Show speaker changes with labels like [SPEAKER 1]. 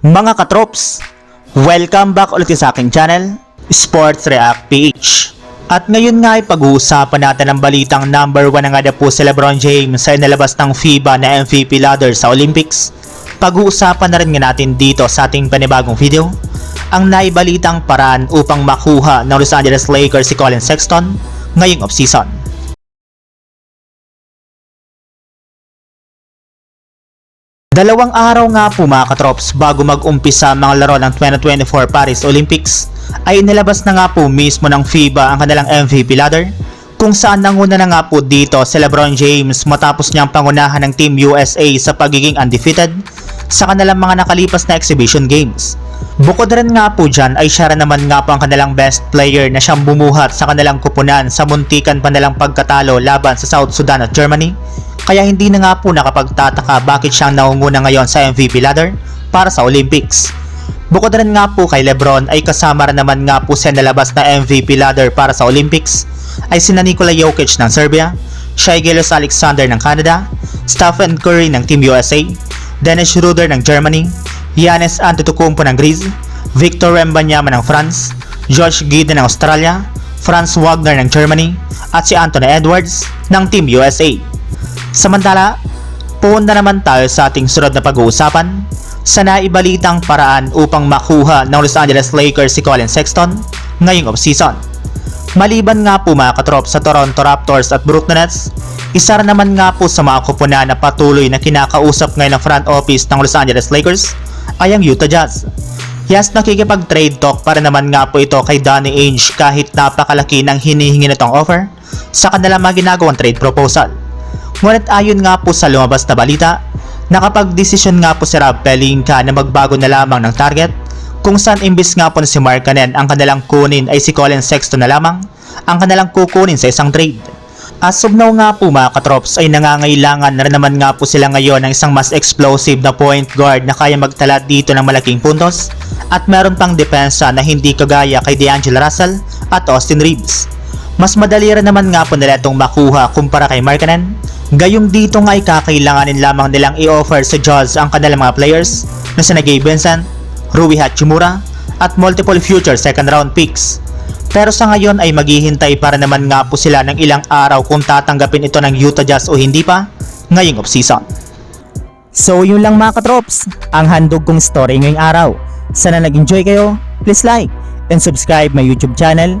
[SPEAKER 1] Mga katrops, welcome back ulit sa aking channel, Sports React PH. At ngayon nga ay pag-uusapan natin ang balitang number 1 na nga na po si Lebron James sa inalabas ng FIBA na MVP ladder sa Olympics. Pag-uusapan na rin nga natin dito sa ating panibagong video, ang naibalitang paraan upang makuha ng Los Angeles Lakers si Colin Sexton ngayong offseason. Dalawang araw nga po mga katrops bago mag-umpisa mga laro ng 2024 Paris Olympics ay inilabas na nga po mismo ng FIBA ang kanilang MVP ladder kung saan nanguna na nga po dito si Lebron James matapos niyang pangunahan ng Team USA sa pagiging undefeated sa kanilang mga nakalipas na exhibition games. Bukod rin nga po dyan ay siya naman nga po ang kanilang best player na siyang bumuhat sa kanilang kupunan sa muntikan pa nilang pagkatalo laban sa South Sudan at Germany kaya hindi na nga po nakapagtataka bakit siyang naunguna ngayon sa MVP ladder para sa Olympics. Bukod rin nga po kay Lebron ay kasama rin naman nga po sa nalabas na MVP ladder para sa Olympics ay sina Nikola Jokic ng Serbia, Shai Gilgeous Alexander ng Canada, Stephen Curry ng Team USA, Dennis Schroeder ng Germany, Giannis Antetokounmpo ng Greece, Victor Wembanyama ng France, Josh Giddey ng Australia, Franz Wagner ng Germany, at si Anthony Edwards ng Team USA. Samantala, punta naman tayo sa ating sunod na pag-uusapan sa naibalitang paraan upang makuha ng Los Angeles Lakers si Colin Sexton ngayong offseason. Maliban nga po mga katrop sa Toronto Raptors at Brooklyn Nets, isa rin naman nga po sa mga kupunan na patuloy na kinakausap ngayon ng front office ng Los Angeles Lakers ay ang Utah Jazz. Yes, nakikipag-trade talk para naman nga po ito kay Danny Ainge kahit napakalaki ng hinihingi nitong offer sa kanilang mga ginagawang trade proposal. Ngunit ayon nga po sa lumabas na balita, nakapag-desisyon nga po si Rob Pelinka na magbago na lamang ng target kung saan imbis nga po na si Markkanen ang kanilang kunin ay si Colin Sexton na lamang ang kanilang kukunin sa isang trade. As of now nga po mga katrops ay nangangailangan na naman nga po sila ngayon ng isang mas explosive na point guard na kaya magtala dito ng malaking puntos at meron pang depensa na hindi kagaya kay D'Angelo Russell at Austin Reeves. Mas madali rin naman nga po nila itong makuha kumpara kay Markkanen. Gayong dito nga ay kakailanganin lamang nilang i-offer sa Jaws ang kanilang mga players na sina Gabe Vincent, Rui Hachimura at multiple future second round picks. Pero sa ngayon ay maghihintay para naman nga po sila ng ilang araw kung tatanggapin ito ng Utah Jazz o hindi pa ngayong offseason. So yun lang mga katrops, ang handog kong story ngayong araw. Sana nag-enjoy kayo, please like and subscribe my YouTube channel,